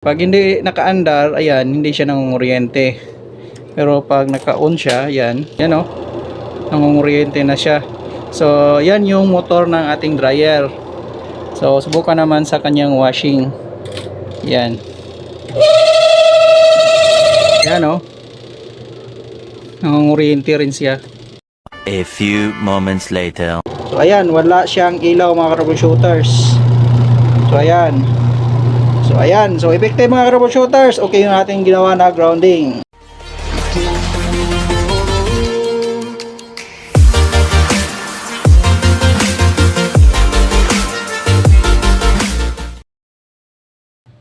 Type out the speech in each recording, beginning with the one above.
Pag hindi naka-andar, ayan, hindi siya nangunguryente. Pero pag naka-on siya, ayan, yan o, nangunguryente na siya. So, yan yung motor ng ating dryer. So, subukan naman sa kanyang washing. Yan. Yan o. Nangunguryente rin siya. A few moments later. So ayan, wala siyang ilaw mga troubleshooters. So ayan. So ayan, so effective mga troubleshooters. Okay yung ating ginawa na grounding.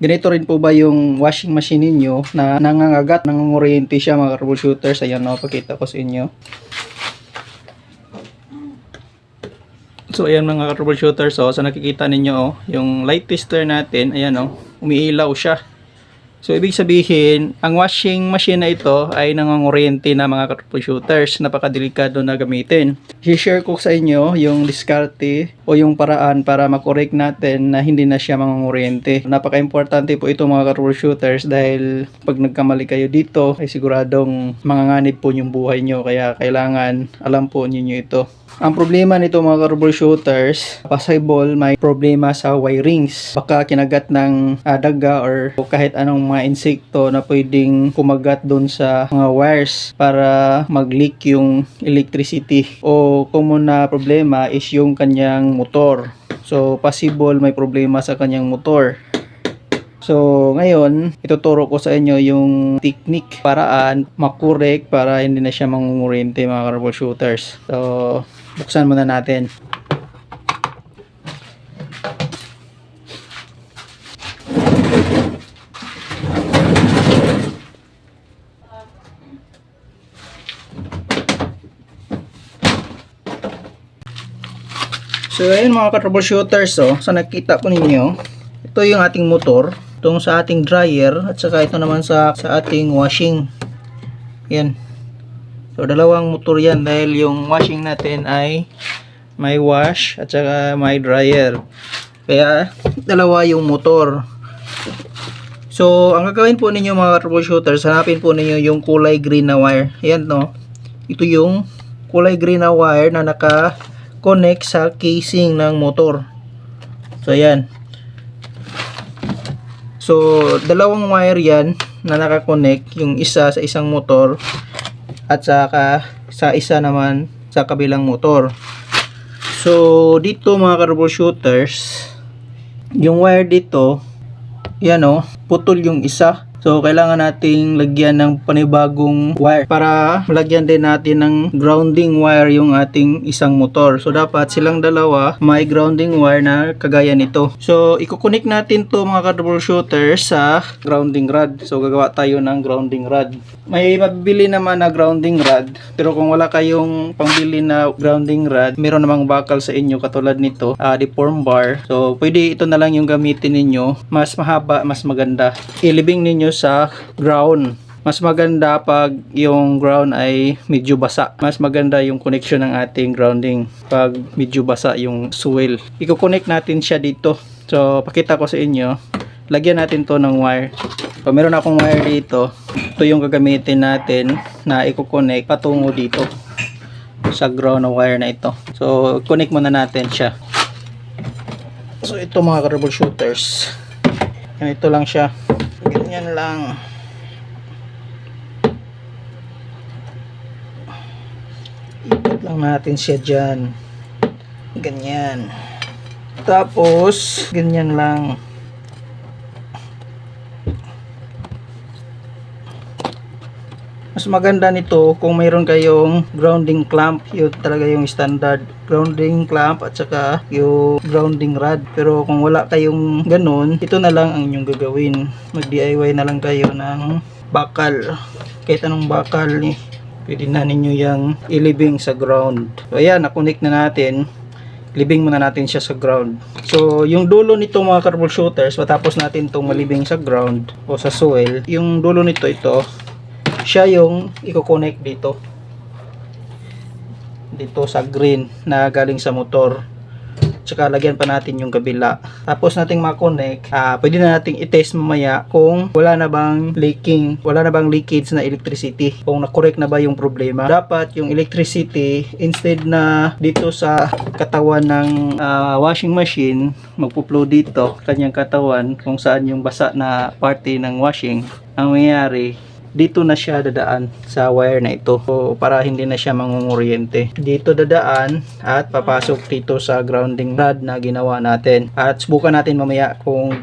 Ganito rin po ba yung washing machine ninyo na nangangagat, nangunguryente siya mga troubleshooters. Ayan o, pakita ko sa inyo. So ayan mga troubleshooters, so sa nakikita ninyo oh, yung light tester natin, ayan oh, umiilaw siya. So ibig sabihin, ang washing machine na ito ay nangunguryente na mga troubleshooters, napakadelikado na gamitin. I-share ko sa inyo yung diskarte o yung paraan para makorek natin na hindi na siya mangunguryente. Napaka-importante po ito mga troubleshooters dahil pag nagkamali kayo dito ay siguradong manganganib po yung buhay nyo kaya kailangan alam po ninyo ito. Ang problema nito mga troubleshooters, possible may problema sa wirings. Baka kinagat ng ah, daga or kahit anong mga insekto na pwedeng kumagat doon sa mga wires para mag-leak yung electricity. O common na problema is yung kanyang motor. So possible may problema sa kanyang motor. So, ngayon, ituturo ko sa inyo yung technique, paraan, makurek para hindi na siya mangunguryente mga troubleshooters. So, buksan muna natin. So, ayun mga ka-troubleshooters, oh, sa nakita po ninyo, ito yung ating motor, itong sa ating dryer, at saka ito naman sa, sa ating washing. Yan. So, dalawang motor yan dahil yung washing natin ay may wash at saka may dryer. Kaya, dalawa yung motor. So, ang gagawin po ninyo mga troubleshooters, hanapin po ninyo yung kulay green na wire. Ayan no. Ito yung kulay green na wire na naka-connect sa casing ng motor. So, ayan. So, dalawang wire yan na naka-connect. Yung isa sa isang motor at saka sa isa naman sa kabilang motor. So, dito mga troubleshooters, yung wire dito, yan o, putol yung isa. So, kailangan nating lagyan ng panibagong wire para lagyan din natin ng grounding wire yung ating isang motor. So, dapat silang dalawa may grounding wire na kagaya nito. So, ikukunik natin to mga troubleshooters sa grounding rod. So, gagawa tayo ng grounding rod. May mabibili naman na grounding rod. Pero kung wala kayong pangbili na grounding rod, meron namang bakal sa inyo katulad nito, ah, deform bar. So, pwede ito na lang yung gamitin ninyo. Mas mahaba, mas maganda. Ilibing ninyo sa ground. Mas maganda pag yung ground ay medyo basa. Mas maganda yung connection ng ating grounding pag medyo basa yung soil. Iko-connect natin siya dito. So, pakita ko sa inyo. Lagyan natin to ng wire. So, meron akong wire dito. Ito yung gagamitin natin na i-connect patungo dito sa ground na wire na ito. So, connect muna natin siya. So, ito mga troubleshooters. Ganito lang siya. Lang. Ikot lang natin siya dyan. Ganyan. Tapos, ganyan lang. Mas maganda nito kung mayroon kayong grounding clamp, yun talaga yung standard grounding clamp at saka yung grounding rod. Pero kung wala kayong ganun, ito na lang ang inyong gagawin. Mag DIY na lang kayo ng bakal. Kahit anong bakal ni pwede na ninyo yung ilibing sa ground. So ayan, nakunik na natin. Libing muna natin siya sa ground. So, yung dulo nito mga troubleshooters, matapos natin itong malibing sa ground o sa soil, yung dulo nito ito, siya yung i-connect dito dito sa green na galing sa motor tsaka lagyan pa natin yung kabila. Tapos nating ma-connect, ah, pwede na nating i-test mamaya kung wala na bang leaking, wala na bang leakage na electricity. Kung na-correct na ba yung problema. Dapat yung electricity, instead na dito sa katawan ng ah, washing machine, magpo-flow dito, kanyang katawan, kung saan yung basa na party ng washing, ang mangyayari, dito na siya dadaan sa wire na ito. So, para hindi na siya mangunguryente dito dadaan at papasok dito sa grounding rod na ginawa natin. At subukan natin mamaya kung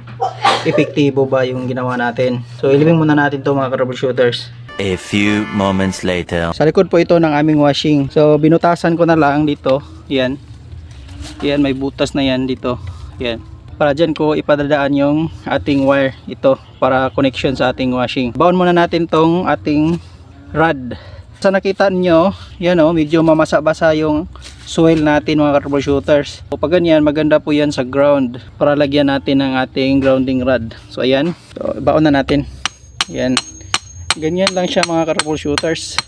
epektibo ba yung ginawa natin. So ilibing muna natin to mga troubleshooters. A few moments later. sa likod po ito ng aming washing. So binutasan ko na lang dito. Yan. Yan may butas na yan dito. Yan para dyan ko ipadadaan yung ating wire ito para connection sa ating washing. Baon muna natin tong ating rod. Sa nakita nyo yan o medyo mamasa-basa yung soil natin mga troubleshooters. So pag ganyan maganda po yan sa ground para lagyan natin ng ating grounding rod. So ayan. So, baon na natin. Yan ganyan lang siya mga troubleshooters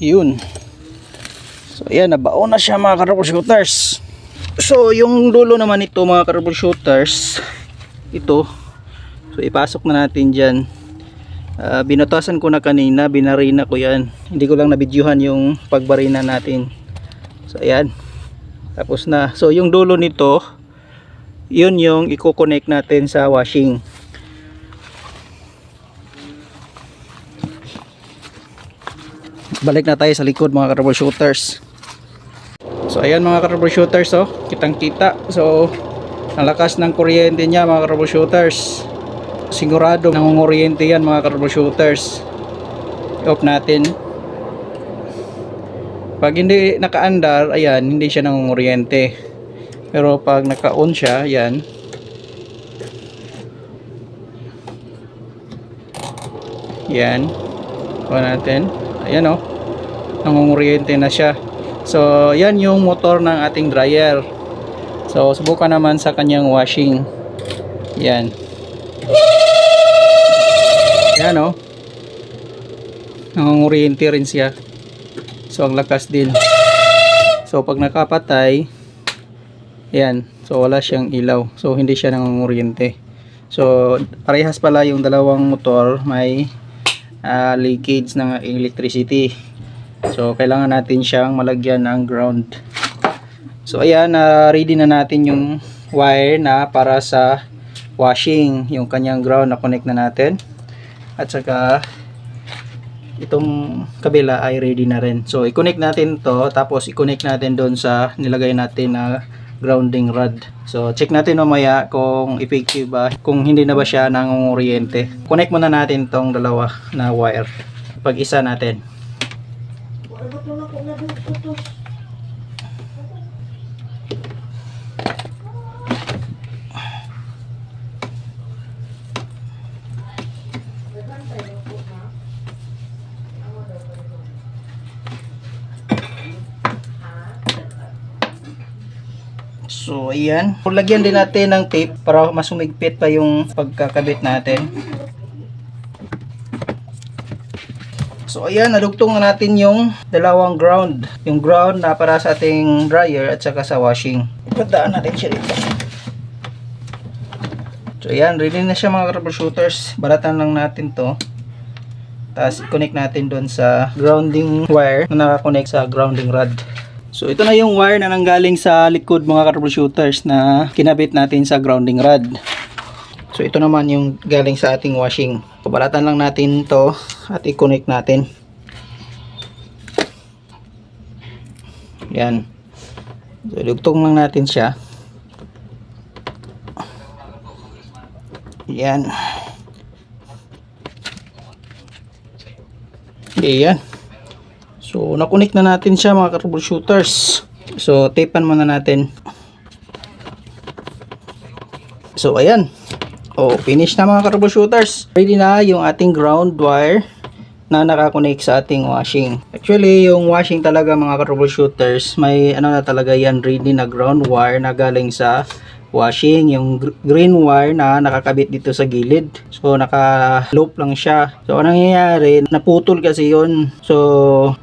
yun. So ayan nabaon na siya mga troubleshooters so yung dulo naman ito mga troubleshooters ito. So ipasok na natin dyan. Ah, binutasan ko na kanina binarina ko yan. Hindi ko lang nabidyuhan yung pagbarina natin. So ayan. Tapos na. So yung dulo nito yun yung i-connect natin sa washing balik na tayo sa likod mga troubleshooters so ayan mga troubleshooters oh. Kitang kita so ang lakas ng kuryente niya mga troubleshooters sigurado nangunguryente yan mga troubleshooters off natin. Pag hindi nakaandar ayan hindi siya nangunguryente pero pag naka-on siya yan yan kuha natin. Ayan o nangunguryente na siya. So yan yung motor ng ating dryer. So subukan naman sa kanyang washing. Yan. Yan o nangunguryente rin siya. So ang lakas din. So pag nakapatay yan. So wala siyang ilaw. So hindi siya nangunguryente so parehas pala yung dalawang motor may ah, leakage ng electricity so kailangan natin siyang malagyan ng ground. So ayan na ready na natin yung wire na para sa washing yung kanyang ground na connect na natin. At saka itong kabila ay ready na rin. So i-connect natin to tapos i-connect natin doon sa nilagay natin na grounding rod. So check natin mamaya kung effective ba kung hindi na ba siya nangunguryente connect muna natin tong dalawa na wire pag isa natin So, ayan. Lagyan din natin ng tape para mas umigpit pa yung pagkakabit natin. So, ayan. Nadugtong na natin yung dalawang ground. Yung ground na para sa ating dryer at saka sa washing. Ipadaan natin siya dito. So, ayan. Ready na siya mga troubleshooters. Baratan lang natin to. Tapos, i-connect natin doon sa grounding wire na nakakonect sa grounding rod. So ito na yung wire na nanggaling sa likod mga troubleshooters na kinabit natin sa grounding rod. So ito naman yung galing sa ating washing. Pabalatan lang natin to at i-connect natin. Yan. So dugtong lang natin siya. Yan. Okay, yan. So, nakunik na natin siya mga troubleshooters. So, tapean muna natin. So, ayan. Oh, finish na mga troubleshooters. Ready na yung ating ground wire na nakakonect sa ating washing. Actually, yung washing talaga mga troubleshooters, may ano na talaga yan ready na ground wire na galing sa washing, yung gr- green wire na nakakabit dito sa gilid. So, naka-loop lang siya. So, anong nangyayari, naputol kasi yun. So,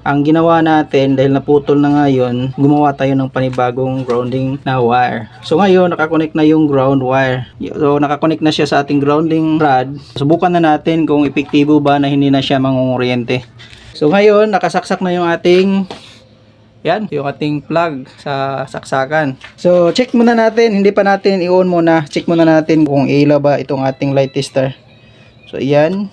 ang ginawa natin, dahil naputol na nga yun, gumawa tayo ng panibagong grounding na wire. So, ngayon, nakakonect na yung ground wire. So, nakakonect na siya sa ating grounding rod. Subukan na natin kung epektibo ba na hindi na siya mangunguryente. So, ngayon, nakasaksak na yung ating yan, yung ating plug sa saksakan. So, check muna natin. Hindi pa natin i-on muna. Check muna natin kung ilaw ba itong ating light tester. So, yan.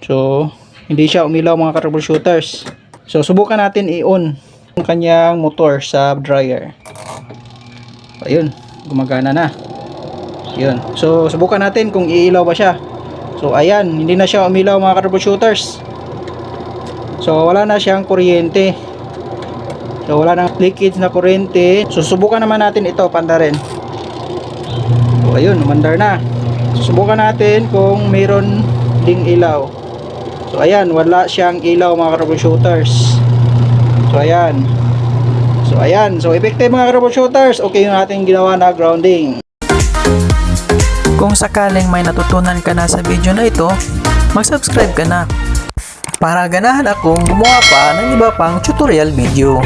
So, hindi siya umilaw mga troubleshooters. So, subukan natin i-on yung kanyang motor sa dryer. Ayun, gumagana na. Yun. So, subukan natin kung iilaw ba siya. So, ayan, hindi na siya umilaw mga troubleshooters. So, wala na siyang kuryente. So, wala nang leakage na kuryente. Susubukan naman natin ito, panda rin. So, ayun, umandar na. Susubukan natin kung mayroon ding ilaw. So, ayan, wala siyang ilaw mga troubleshooters. So, ayan. So, ayan. So, effective mga troubleshooters. Okay yung ating ginawa na grounding. Kung sakaling may natutunan ka na sa video na ito, mag-subscribe ka na para ganahan akong gumawa pa ng iba pang tutorial video.